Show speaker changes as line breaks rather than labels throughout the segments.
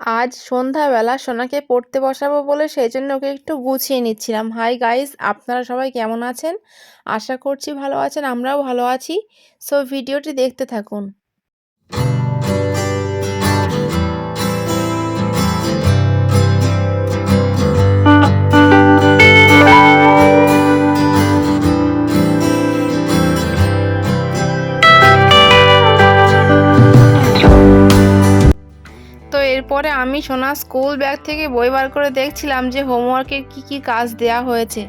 আজ সন্ধ্যাবেলা সোনাকে পড়তে বসাবো বলে সেই জন্য ওকে একটু গুছিয়ে নিচ্ছিলাম। হাই গাইস আপনারা সবাই কেমন আছেন? আশা করছি ভালো আছেন, আমরাও ভালো আছি। সো ভিডিওটি দেখতে থাকুন। তো এরপরে আমি সোনা স্কুল ব্যাগ থেকে বই বার করে দেখছিলাম যে হোমওয়ার্কের কি কি কাজ দেয়া হয়েছে।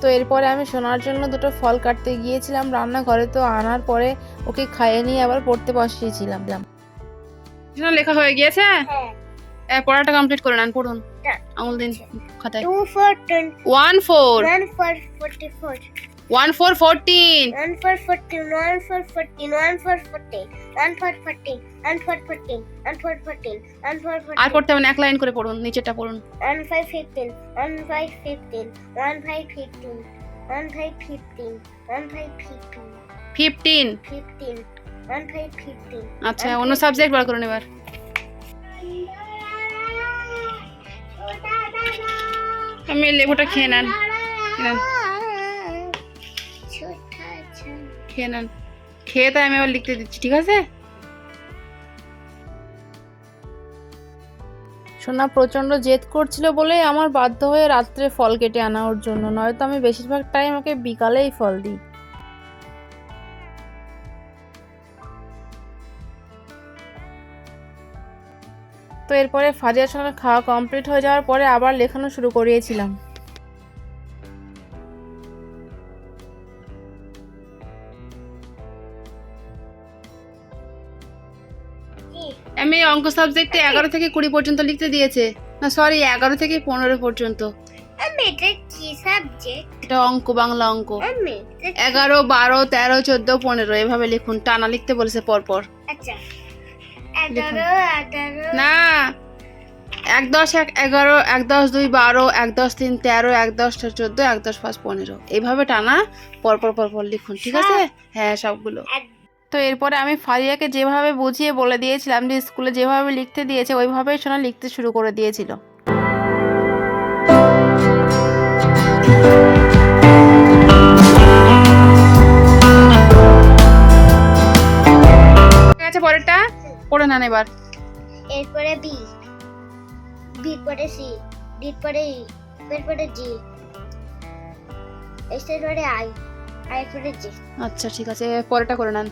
তো এরপরে আমি সোনার জন্য দুটো ফল কাটতে গিয়েছিলাম রান্নাঘরে তো আনার পরে ওকে খাইয়ে নিয়ে আবার পড়তে বসিয়েছিলাম।
লেখা হয়ে গিয়েছে?
হ্যাঁ।
পড়াটা কমপ্লিট করে নেন পড়ুন। আঙুল দিন খাতায়।
2 4 10 1 4 1 4 44 1 4 14 1 4 14
আর পড়তে হবে এক লাইন করে পড়ুন নিচেরটা পড়ুন।
1 5 15 1 5 15 1 5 15 1 5 15
1
5 15 15 15
আচ্ছা অন্য সাবজেক্ট বার করুন এবার। আমি লেবুটা খেয়ে নেন। খেয়ে নেন। খেয়ে তাই আমি আবার লিখতে দিচ্ছি, ঠিক আছে?
সোনা প্রচণ্ড জেদ করছিল বলে আমার বাধ্য হয়ে রাত্রে ফল কেটে আনা ওর জন্য, নয়তো আমি বেশিরভাগ টাইম ওকে বিকালেই ফল দিই। তো এরপরে ফারিয়া সোনার খাওয়া কমপ্লিট হয়ে যাওয়ার পরে আবার লেখানো শুরু করিয়েছিলাম।
আমি এই অঙ্ক সাবজেক্টে এগারো থেকে কুড়ি পর্যন্ত লিখতে দিয়েছে। না সরি এগারো থেকে পনেরো পর্যন্ত।
এটা কি সাবজেক্ট
এটা অঙ্ক বাংলা অঙ্ক।
আমি
এগারো বারো তেরো চোদ্দ পনেরো এভাবে লিখুন। টানা লিখতে বলেছে পরপর।
আচ্ছা।
না এক দশ এক এগারো এক দশ দুই বারো এক দশ তিন তেরো এক দশ চোদ্দ এক দশ পাঁচ পনেরো। এইভাবে টানা পরপর পরপর লিখুন ঠিক আছে? হ্যাঁ সবগুলো।
তো এরপরে আমি ফারিয়াকে যেভাবে বুঝিয়ে বলে দিয়েছিলাম যে স্কুলে যেভাবে লিখতে দিয়েছে ওইভাবেই সোনা লিখতে শুরু করে দিয়েছিল।
পড়ে নেন এবার।
এরপরে বি। বি পরে সি ডি পরে ই এরপরে জি। এর পরে আই আই পরে জি।
আচ্ছা ঠিক আছে পরেরটা করে নেন।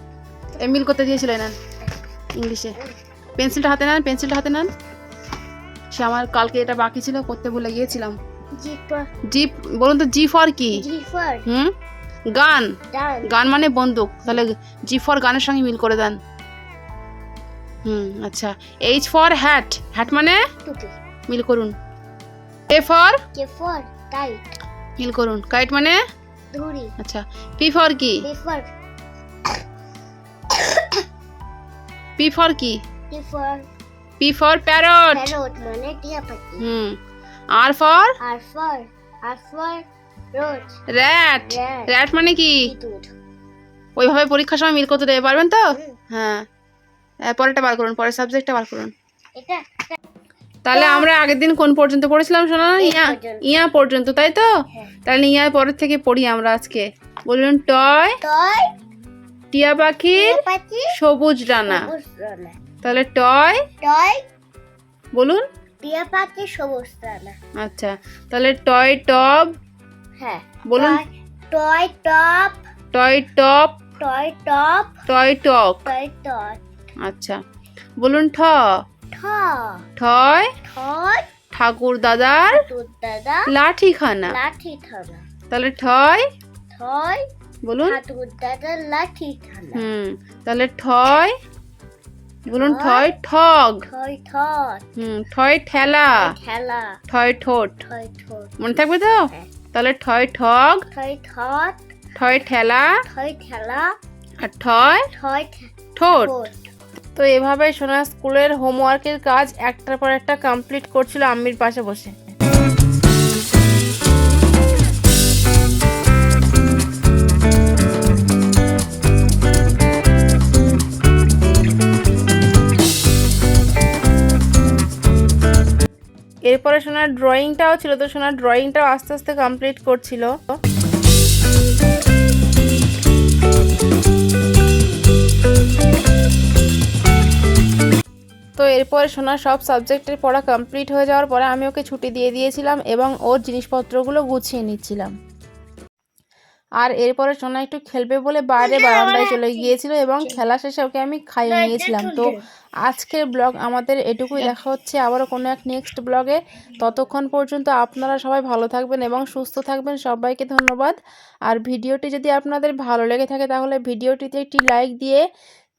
এ মিল করতে দিয়েছিল নেন ইংলিশে। পেন্সিলটা হাতে নেন পেন্সিলটা হাতে নেন। সে আমার কালকে এটা বাকি ছিল করতে ভুলে গিয়েছিলাম।
G for.
জি বলুন তো জি ফর কি?
G for.
Hmm? Gun. Gun মানে বন্দুক। তাহলে জি ফর গানের সঙ্গে মিল করে দেন। হুম আচ্ছা। এইচ ফর হ্যাট হ্যাট মানে?
টুপি
মিল করুন। A for
K for kite
মিল করুন। কাইট মানে?
ধুরি
আচ্ছা। পি ফর কি?
বি ফর
পি ফর কি?
T for
P for parrot
parrot মানে টিয়া পাখি।
হুম। R for
R for R for rose
rat rat মানে কি? ওইভাবে পরীক্ষার সময় মিল করতে দেবে পারবেন তো? হ্যাঁ। পরেরটা বার করুন পরের সাবজেক্টটা বার করুন। তাহলে আমরা আগের দিন কোন পর্যন্ত পড়েছিলাম শোনা ইয়া ইয়া পর্যন্ত তাই তো?
হ্যাঁ।
তাহলে ইয়ার পরের থেকে পড়ি আমরা আজকে। বলুন টয়
টয়
টিয়া পাখির
পাখি
সবুজ ডানা
রানা।
তাহলে টয়
টয়
বলুন।
টিয়া পাখি সবুজ রানা।
আচ্ছা তাহলে টয় টব
হ্যাঁ
বলুন।
Toy top
toy top
toy top
toy টক
টয় টপ।
আচ্ছা। বলুন ঠ।
ঠ।
ঠয়।
ঠয়।
ঠাকুর দাদার
দাদা।
লাঠিখানা।
লাঠি থানা
তাহলে ঠয়।
ঠয়।
বলুন।
ঠাকুর দাদা লাঠি থানা
হুম তাহলে ঠয়। বলুন ঠয়। ঠগ। হুম ঠয় ঠেলা।
খেলা
ঠয় ঠোঁট।
ঠয় ঠোঁট।
মনে থাকবে তো?
হ্যাঁ।
তাহলে ঠয় ঠগ।
ঠয় ঠট।
ঠয় ঠেলা।
ঠয় খেলা
আর ঠয়
ঠয়
ঠোঁট।
তো এভাবে সোনা স্কুলের হোমওয়ার্কের কাজ একটার পর একটা কমপ্লিট করছিল আম্মির পাশে বসে। এরপরে সোনার ড্রয়িংটাও ছিল, তো সোনার ড্রয়িংটাও আস্তে আস্তে কমপ্লিট করছিল। এরপরে সোনার সব সাবজেক্টের পড়া কমপ্লিট হয়ে যাওয়ার পরে আমি ওকে ছুটি দিয়ে দিয়েছিলাম এবং ওর জিনিসপত্রগুলো গুছিয়ে নিচ্ছিলাম। আর এরপরে সোনা একটু খেলবে বলে বাইরে বারান্দায় চলে গিয়েছিল এবং খেলা শেষে ওকে আমি খাইয়ে নিয়েছিলাম। তো আজকের ব্লগ আমাদের এটুকুই। দেখা হচ্ছে আবারও কোনো এক নেক্সট ব্লগে। ততক্ষণ পর্যন্ত আপনারা সবাই ভালো থাকবেন এবং সুস্থ থাকবেন। সবাইকে ধন্যবাদ। আর ভিডিওটি যদি আপনাদের ভালো লেগে থাকে তাহলে ভিডিওটিতে একটি লাইক দিয়ে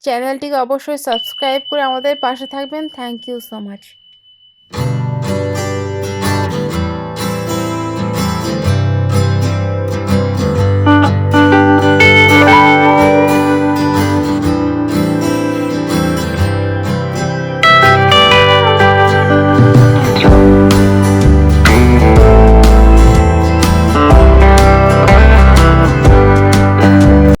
চ্যানেলটিকে অবশ্যই সাবস্ক্রাইব করে আমাদের পাশে থাকবেন। Thank you so much